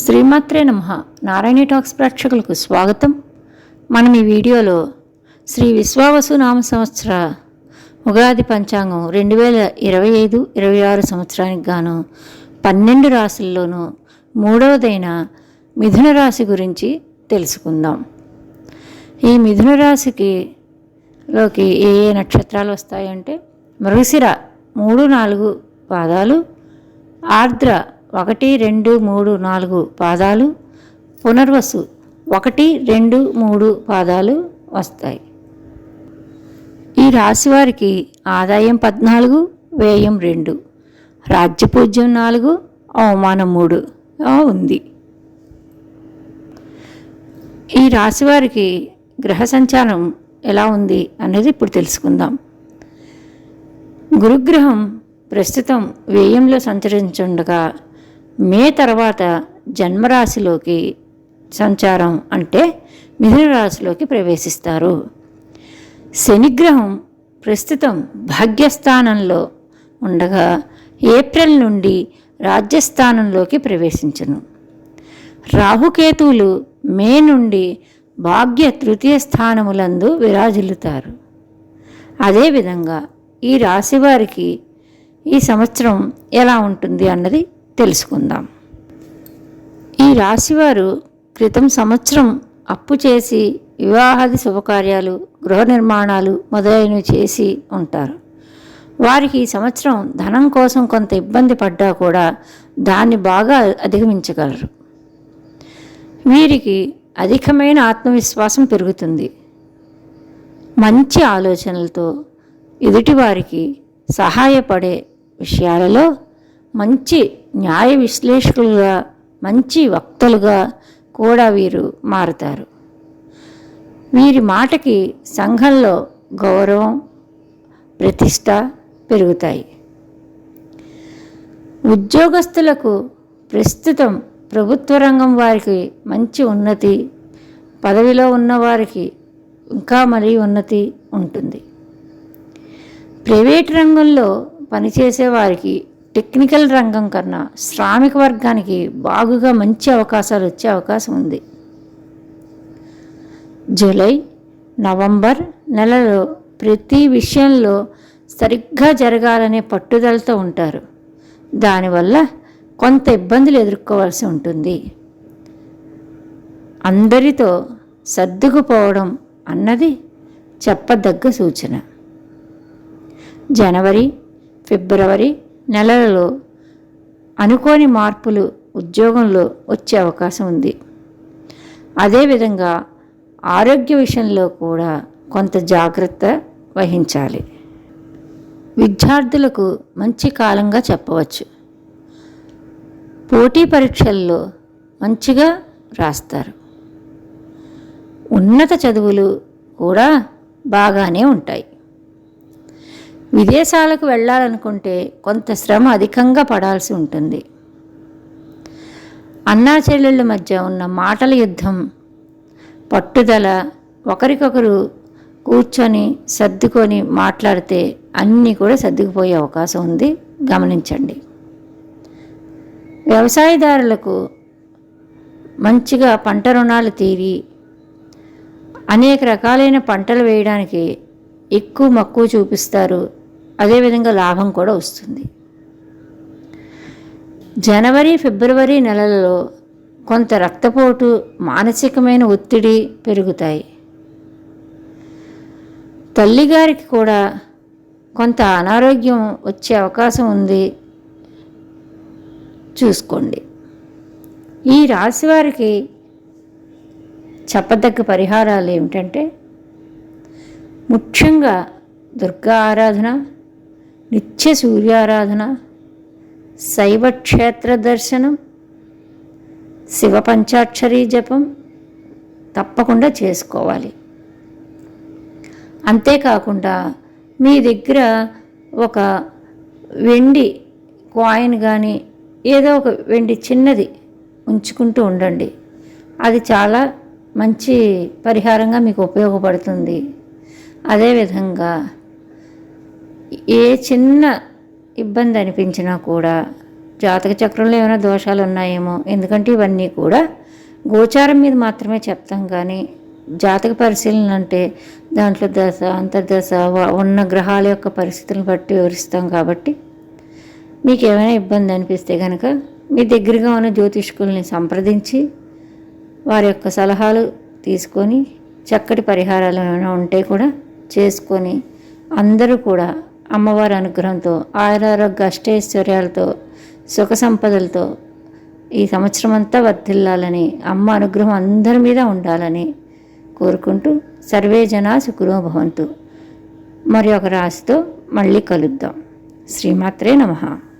శ్రీమాత్రే నమ. నారాయణ టాక్స్ ప్రేక్షకులకు స్వాగతం. మనం ఈ వీడియోలో శ్రీ విశ్వావసు నామ సంవత్సర ఉగాది పంచాంగం రెండు వేల ఇరవై ఐదు ఇరవై ఆరు సంవత్సరానికి గాను పన్నెండు రాశుల్లోనూ మూడవదైన మిథున రాశి గురించి తెలుసుకుందాం. ఈ మిథున రాశికి లోకి ఏ ఏ నక్షత్రాలు వస్తాయంటే మృగశిర మూడు నాలుగు పాదాలు ఆర్ద్ర ఒకటి రెండు మూడు నాలుగు పాదాలు పునర్వసు. ఒకటి రెండు మూడు పాదాలు వస్తాయి. ఈ రాశి వారికి ఆదాయం పద్నాలుగు వ్యయం రెండు. రాజ్యపూజ్యం నాలుగు అవమానం మూడు. ఉంది. ఈ రాశి వారికి గ్రహ సంచారం ఎలా ఉంది అనేది ఇప్పుడు తెలుసుకుందాం. గురుగ్రహం ప్రస్తుతం వ్యయంలో సంచరించుండగా మే తర్వాత జన్మరాశిలోకి సంచారం అంటే మిథున రాశిలోకి ప్రవేశిస్తారు. శనిగ్రహం ప్రస్తుతం భాగ్యస్థానంలో ఉండగా ఏప్రిల్ నుండి రాజ్యస్థానంలోకి ప్రవేశించును. రాహుకేతువులు మే నుండి భాగ్య తృతీయ స్థానములందు విరాజిల్లుతారు. అదేవిధంగా ఈ రాశి వారికి ఈ సంవత్సరం ఎలా ఉంటుంది అన్నది తెలుసుకుందాం. ఈ రాశివారు క్రితం సంవత్సరం అప్పు చేసి వివాహాది శుభకార్యాలు గృహ నిర్మాణాలు మొదలైనవి చేసి ఉంటారు. వారికి ఈ సంవత్సరం ధనం కోసం కొంత ఇబ్బంది పడ్డా కూడా దాన్ని బాగా అధిగమించగలరు. వీరికి అధికమైన ఆత్మవిశ్వాసం పెరుగుతుంది. మంచి ఆలోచనలతో ఎదుటివారికి సహాయపడే విషయాలలో మంచి న్యాయ విశ్లేషకులుగా మంచి వక్తలుగా కూడా వీరు మారుతారు. వీరి మాటకి సంఘంలో గౌరవం ప్రతిష్ట పెరుగుతాయి. ఉద్యోగస్తులకు ప్రస్తుతం ప్రభుత్వ రంగం వారికి మంచి ఉన్నతి పదవిలో ఉన్నవారికి ఇంకా మరీ ఉన్నతి ఉంటుంది. ప్రైవేట్ రంగంలో పనిచేసే వారికి టెక్నికల్ రంగం కన్నా శ్రామిక వర్గానికి బాగుగా మంచి అవకాశాలు వచ్చే అవకాశం ఉంది. జూలై నవంబర్ నెలలో ప్రతి విషయంలో సరిగ్గా జరగాలనే పట్టుదలతో ఉంటారు. దానివల్ల కొంత ఇబ్బందులు ఎదుర్కోవాల్సి ఉంటుంది. అందరితో సర్దుకుపోవడం అన్నది చెప్పదగ్గ సూచన. జనవరి ఫిబ్రవరి నెలలలో అనుకోని మార్పులు ఉద్యోగంలో వచ్చే అవకాశం ఉంది. అదేవిధంగా ఆరోగ్య విషయంలో కూడా కొంత జాగ్రత్త వహించాలి. విద్యార్థులకు మంచి కాలంగా చెప్పవచ్చు. పోటీ పరీక్షల్లో మంచిగా రాస్తారు. ఉన్నత చదువులు కూడా బాగానే ఉంటాయి. విదేశాలకు వెళ్ళాలనుకుంటే కొంత శ్రమ అధికంగా పడాల్సి ఉంటుంది. అన్నా చెల్లెళ్ళ మధ్య ఉన్న మాటల యుద్ధం పట్టుదల ఒకరికొకరు కూర్చొని సర్దుకొని మాట్లాడితే అన్నీ కూడా సర్దుకుపోయే అవకాశం ఉంది. గమనించండి. వ్యవసాయదారులకు మంచిగా పంట రుణాలు తీరి అనేక రకాలైన పంటలు వేయడానికి ఎక్కువ మక్కువ చూపిస్తారు అదేవిధంగా లాభం కూడా వస్తుంది. జనవరి ఫిబ్రవరి నెలలలో కొంత రక్తపోటు మానసికమైన ఒత్తిడి పెరుగుతాయి. తల్లిగారికి కూడా కొంత అనారోగ్యం వచ్చే అవకాశం ఉంది. చూసుకోండి. ఈ రాశి వారికి చెప్పదగ్గ పరిహారాలు ఏమిటంటే ముఖ్యంగా దుర్గా ఆరాధన నిత్య సూర్యారాధన శైవ క్షేత్ర దర్శనం శివ పంచాక్షరీ జపం తప్పకుండా చేసుకోవాలి. అంతేకాకుండా మీ దగ్గర ఒక వెండి కాయిన్ కానీ ఏదో ఒక వెండి చిన్నది ఉంచుకుంటూ ఉండండి. అది చాలా మంచి పరిహారంగా మీకు ఉపయోగపడుతుంది. అదేవిధంగా ఏ చిన్న ఇబ్బంది అనిపించినా కూడా జాతక చక్రంలో ఏమైనా దోషాలు ఉన్నాయేమో ఎందుకంటే ఇవన్నీ కూడా గోచారం మీద మాత్రమే చెప్తాం. కానీ జాతక పరిశీలన అంటే దాంట్లో దశ అంతర్దశ ఉన్న గ్రహాల యొక్క పరిస్థితులను బట్టి వివరిస్తాం కాబట్టి మీకు ఏమైనా ఇబ్బంది అనిపిస్తే కనుక మీ దగ్గరగా ఉన్న జ్యోతిష్కుల్ని సంప్రదించి వారి యొక్క సలహాలు తీసుకొని చక్కటి పరిహారాలు ఏమైనా ఉంటే కూడా చేసుకొని అందరూ కూడా అమ్మవారి అనుగ్రహంతో ఆయురారోగ్య అష్టైశ్వర్యాలతో సుఖ సంపదలతో ఈ సంవత్సరం అంతా వర్ధిల్లాలని అమ్మ అనుగ్రహం అందరి మీద ఉండాలని కోరుకుంటూ సర్వే జనా సుఖినో భవంతు. మరి ఒక రాశితో మళ్ళీ కలుద్దాం. శ్రీమాత్రే నమః.